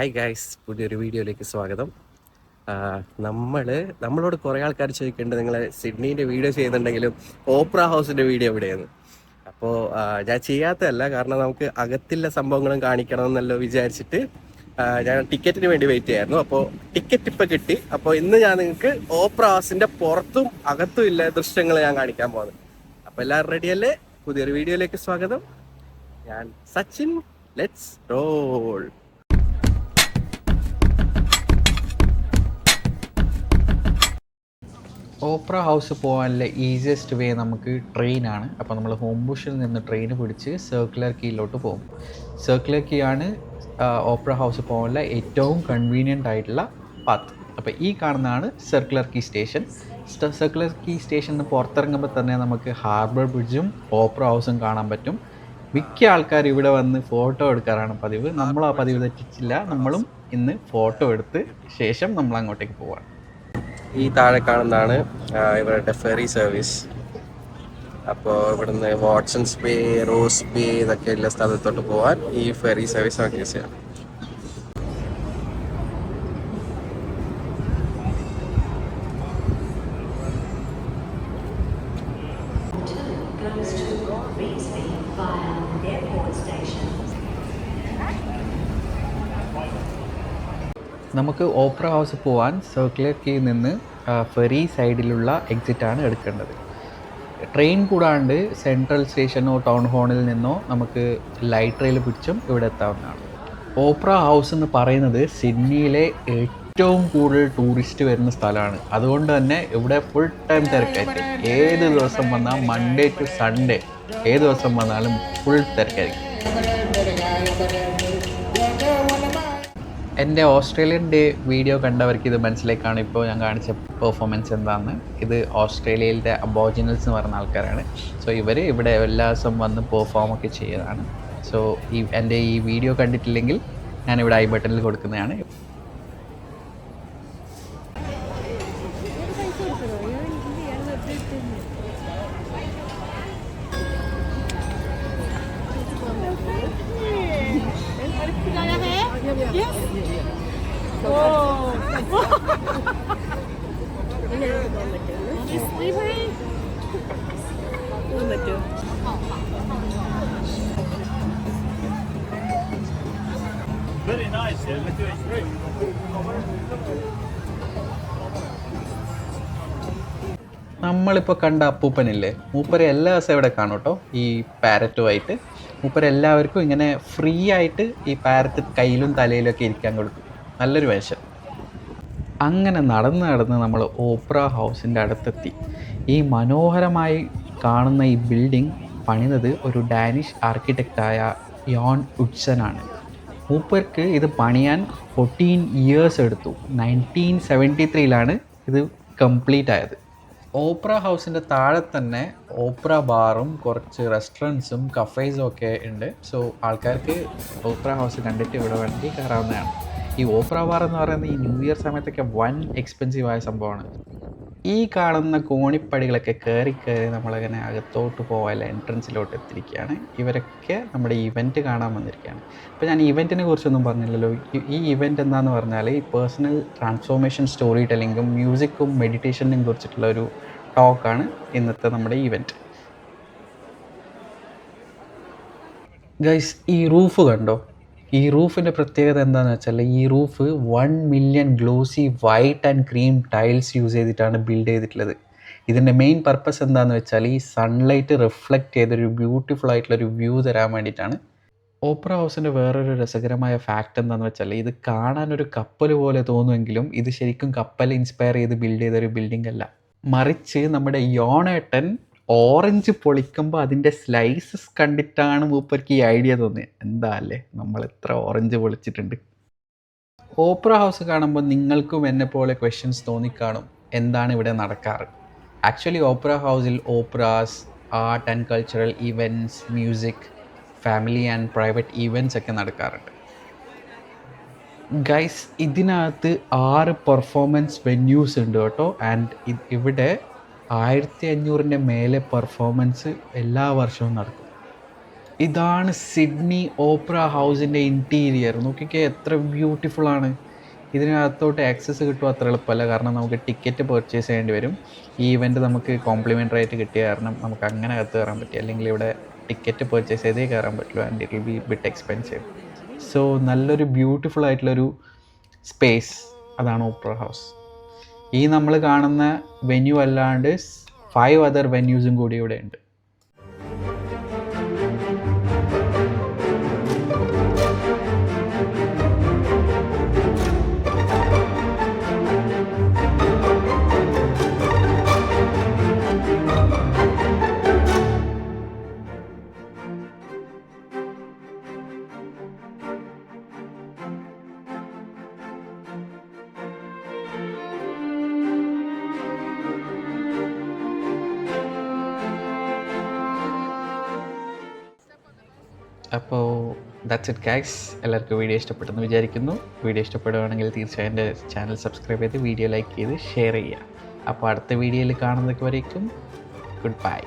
Hi guys പുതിയൊരു വീഡിയോയിലേക്ക് സ്വാഗതം. നമ്മൾ നമ്മളോട് കുറേ ആൾക്കാർ ചോദിക്കേണ്ടത് നിങ്ങൾ സിഡ്നീന്റെ വീഡിയോ ചെയ്യുന്നുണ്ടെങ്കിലും ഓപ്ര ഹൗസിന്റെ വീഡിയോ എവിടെയാണ്? അപ്പോൾ ഞാൻ ചെയ്യാത്തതല്ല കാരണം നമുക്ക് അകത്തില്ല സംഭവങ്ങളും കാണിക്കണം എന്നല്ലോ വിചാരിച്ചിട്ട് ഞാൻ ടിക്കറ്റിന് വേണ്ടി വെയിറ്റ് ചെയ്യായിരുന്നു. അപ്പോൾ ടിക്കറ്റ് ഇപ്പം കിട്ടി. അപ്പോൾ ഇന്ന് ഞാൻ നിങ്ങൾക്ക് ഓപ്ര ഹൗസിന്റെ പുറത്തും അകത്തും ഇല്ല ദൃശ്യങ്ങൾ ഞാൻ കാണിക്കാൻ പോകുന്നത് അപ്പോൾ എല്ലാവരും റെഡിയല്ലേ പുതിയൊരു വീഡിയോയിലേക്ക് സ്വാഗതം. ഞാൻ Sachin. Let's roll opera house പോകാനുള്ള ഈസിയസ്റ്റ് വേ നമുക്ക് ട്രെയിനാണ് അപ്പോൾ നമ്മൾ ഹോം ഹോംബുഷിൽ നിന്ന് ട്രെയിൻ പിടിച്ച് സർക്കുലർ കീയിലോട്ട് പോകും. സർക്കുലർ കീ ആണ് ഓപ്പറ ഹൗസ് പോകാനുള്ള ഏറ്റവും കൺവീനിയന്റ് ആയിട്ടുള്ള പാത്ത് അപ്പോൾ ഈ കാണുന്നതാണ് circular quay station circular quay സ്റ്റേഷനിൽ നിന്ന് പുറത്തിറങ്ങുമ്പോൾ തന്നെ നമുക്ക് ഹാർബർ ബ്രിഡ്ജും ഓപ്പറ ഹൗസും കാണാൻ പറ്റും. മിക്ക ആൾക്കാർ ഇവിടെ വന്ന് ഫോട്ടോ എടുക്കാറാണ് പതിവ്. നമ്മൾ ആ പതിവ് തെറ്റിച്ചില്ല. നമ്മളും ഇന്ന് ഫോട്ടോ എടുത്ത് ശേഷം നമ്മൾ അങ്ങോട്ടേക്ക് പോവാണ്. ഈ താഴെ കാണുന്നതാണ് ഇവരുടെ ഫെറി സർവീസ് അപ്പോൾ ഇവിടുന്ന് വാട്സൺസ് ബേ റോസ് ബേ ഇതൊക്കെ എല്ലാ സ്ഥലത്തോട്ട് പോകാൻ ഈ ഫെറി സർവീസ് നമുക്ക് യൂസ് ചെയ്യാം നമുക്ക് ഓപ്പറ ഹൗസ് പോകാൻ സർക്കുലർ കീ നിന്ന് ഫെറി സൈഡിലുള്ള എക്സിറ്റാണ് എടുക്കേണ്ടത്. ട്രെയിൻ കൂടാണ്ട് സെൻട്രൽ സ്റ്റേഷനോ ടൗൺ ഹോണിൽ നിന്നോ നമുക്ക് ലൈറ്റ് റെയിൽ പിടിച്ചും ഇവിടെ എത്താവുന്നതാണ്. ഓപ്പറ ഹൗസ് എന്ന് പറയുന്നത് സിഡ്നിയിലെ ഏറ്റവും കൂടുതൽ ടൂറിസ്റ്റ് വരുന്ന സ്ഥലമാണ്. അതുകൊണ്ട് തന്നെ ഇവിടെ ഫുൾ ടൈം തിരക്കായിരിക്കും. ഏത് ദിവസം വന്നാൽ മൺഡേ ടു സൺഡേ ഏത് ദിവസം വന്നാലും ഫുൾ തിരക്കായിരിക്കും. എന്റെ ഓസ്ട്രേലിയൻ ഡേ വീഡിയോ കണ്ടവർക്ക് ഇത് മനസ്സിലേക്കാണ് ഇപ്പോൾ ഞാൻ കാണിച്ച പെർഫോമൻസ് എന്താണെന്ന് ഇത് ഓസ്ട്രേലിയയിലെ അബോജിനൽസ് എന്ന് പറഞ്ഞ ആൾക്കാരാണ്. സോ ഇവർ ഇവിടെ എല്ലാ ദിവസവും വന്ന് പെർഫോം ഒക്കെ ചെയ്തതാണ്. സോ ഈ എന്റെ ഈ വീഡിയോ കണ്ടിട്ടില്ലെങ്കിൽ ഞാനിവിടെ ഐ ബട്ടണിൽ കൊടുക്കുന്നതാണ്. നമ്മളിപ്പോൾ കണ്ട അപ്പൂപ്പനില്ലേ? മൂപ്പരെ എല്ലാ ദിവസവും ഇവിടെ കാണും കേട്ടോ ഈ പാരറ്റുമായിട്ട് മൂപ്പരെ എല്ലാവർക്കും ഇങ്ങനെ ഫ്രീ ആയിട്ട് ഈ പാരറ്റ് കയ്യിലും തലയിലും ഒക്കെ ഇരിക്കാൻ കൊടുക്കും. നല്ലൊരു വേഷം. അങ്ങനെ നടന്ന് നടന്ന് നമ്മൾ ഓപ്ര ഹൗസിന്റെ അടുത്തെത്തി. ഈ മനോഹരമായി കാണുന്ന ഈ ബിൽഡിംഗ് പണിതത് ഒരു ഡാനിഷ് ആർക്കിടെക്റ്റായ യോൺ ഉഡ്സനാണ്. മൂപ്പർക്ക് ഇത് പണിയാൻ ഫോർട്ടീൻ ഇയേഴ്സ് എടുത്തു. നയന്റീൻ സെവന്റി ത്രീയിലാണ് ഇത് കംപ്ലീറ്റ് ആയത്. ഓപ്ര ഹൗസിന്റെ താഴെ തന്നെ ഓപ്ര ബാറും കുറച്ച് റെസ്റ്റോറന്റ്സും കഫേസും ഒക്കെ ഉണ്ട്. സോ ആൾക്കാർക്ക് ഓപ്ര ഹൗസ് കണ്ടിട്ട് ഇവിടെ വേണ്ടി കയറാവുന്നതാണ്. ഈ ഓഫർ അവാർ എന്ന് പറയുന്നത് ഈ ന്യൂ ഇയർ സമയത്തൊക്കെ വൺ എക്സ്പെൻസീവ് ആയ സംഭവമാണ്. ഈ കാണുന്ന കോണിപ്പടികളൊക്കെ കയറി കയറി നമ്മളങ്ങനെ അകത്തോട്ട് പോകാല്ല എൻട്രൻസിലോട്ട് എത്തിയിരിക്കുകയാണ്. ഇവരൊക്കെ നമ്മുടെ ഇവന്റ് കാണാൻ വന്നിരിക്കുകയാണ്. അപ്പോൾ ഞാൻ ഇവന്റിനെ കുറിച്ചൊന്നും പറഞ്ഞില്ലല്ലോ. ഈ ഇവന്റ് എന്താണെന്ന് പറഞ്ഞാൽ ഈ പേഴ്സണൽ ട്രാൻസ്ഫോർമേഷൻ സ്റ്റോറി ടെല്ലിങ്ങും മ്യൂസിക്കും മെഡിറ്റേഷനും കുറിച്ചിട്ടുള്ള ഒരു ടോക്കാണ് ഇന്നത്തെ നമ്മുടെ ഇവന്റ് ഗൈസ് ഈ റൂഫ് കണ്ടോ? ഈ റൂഫിന്റെ പ്രത്യേകത എന്താണെന്ന് വെച്ചാൽ ഈ roof one million glossy white and cream tiles use ചെയ്തിട്ടാണ് ബിൽഡ് ചെയ്തിട്ടുള്ളത്. ഇതിന്റെ മെയിൻ പർപ്പസ് എന്താണെന്ന് വെച്ചാൽ ഈ സൺലൈറ്റ് റിഫ്ലക്റ്റ് ചെയ്തൊരു ബ്യൂട്ടിഫുൾ ആയിട്ടുള്ളൊരു വ്യൂ തരാൻ വേണ്ടിയിട്ടാണ്. ഓപ്പറ ഹൗസിന്റെ വേറൊരു രസകരമായ ഫാക്റ്റ് എന്താണെന്ന് വെച്ചാൽ ഇത് കാണാൻ ഒരു കപ്പൽ പോലെ തോന്നുമെങ്കിലും ഇത് ശരിക്കും കപ്പൽ ഇൻസ്പയർ ചെയ്ത് ബിൽഡ് ചെയ്തൊരു ബിൽഡിംഗ് അല്ല. മറിച്ച് നമ്മുടെ യോണേട്ടൻ ഓറഞ്ച് പൊളിക്കുമ്പോൾ അതിന്റെ സ്ലൈസസ് കണ്ടിട്ടാണ് മൂപ്പർക്ക് ഈ ഐഡിയ തോന്നിയത് എന്താ അല്ലേ? നമ്മൾ എത്ര ഓറഞ്ച് പൊളിച്ചിട്ടുണ്ട്. ഓപ്പറ ഹൗസ് കാണുമ്പോൾ നിങ്ങൾക്കും എന്നെ പോലെ ക്വസ്റ്റ്യൻസ് തോന്നിക്കാണും. എന്താണ് ഇവിടെ നടക്കാറ്? ആക്ച്വലി ഓപ്പറ ഹൗസിൽ operas art and cultural events music family and private events ഒക്കെ നടക്കാറുണ്ട്. ഗൈസ് ഇതിനകത്ത് ആറ് പെർഫോമൻസ് വെന്യൂസ് ഉണ്ട് കേട്ടോ. ആൻഡ് ഇവിടെ ആയിരത്തി അഞ്ഞൂറിന്റെ മേലെ പെർഫോമൻസ് എല്ലാ വർഷവും നടക്കും. ഇതാണ് സിഡ്നി ഓപ്ര ഹൗസിന്റെ ഇന്റീരിയർ നോക്കിക്കേ എത്ര ബ്യൂട്ടിഫുള്ളാണ് ഇതിനകത്തോട്ട് ആക്സസ് കിട്ടുക അത്ര എളുപ്പമല്ല. കാരണം നമുക്ക് ടിക്കറ്റ് പർച്ചേസ് ചെയ്യേണ്ടി വരും. ഈ ഇവന്റ് നമുക്ക് കോംപ്ലിമെന്ററി ആയിട്ട് കിട്ടിയ കാരണം നമുക്ക് അങ്ങനെ അകത്ത് കയറാൻ പറ്റി. അല്ലെങ്കിൽ ഇവിടെ ടിക്കറ്റ് പർച്ചേസ് ചെയ്തേ കയറാൻ പറ്റുള്ളൂ. And it will be bit expensive so നല്ലൊരു ബ്യൂട്ടിഫുൾ ആയിട്ടുള്ളൊരു സ്പേസ് അതാണ് ഓപ്ര ഹൗസ് ഈ നമ്മൾ കാണുന്ന വെന്യൂ അല്ലാണ്ട് ഫൈവ് അതർ വെന്യൂസും കൂടി ഇവിടെ ഉണ്ട്. അപ്പോൾ ദാറ്റ്സ് ഇറ്റ് ഗൈസ് എല്ലാവർക്കും വീഡിയോ ഇഷ്ടപ്പെട്ടെന്ന് വിചാരിക്കുന്നു. വീഡിയോ ഇഷ്ടപ്പെടുകയാണെങ്കിൽ തീർച്ചയായും എന്റെ ചാനൽ സബ്സ്ക്രൈബ് ചെയ്ത് വീഡിയോ ലൈക്ക് ചെയ്ത് ഷെയർ ചെയ്യുക. അപ്പോൾ അടുത്ത വീഡിയോയിൽ കാണുന്നതൊക്കെ വരേക്കും ഗുഡ് ബൈ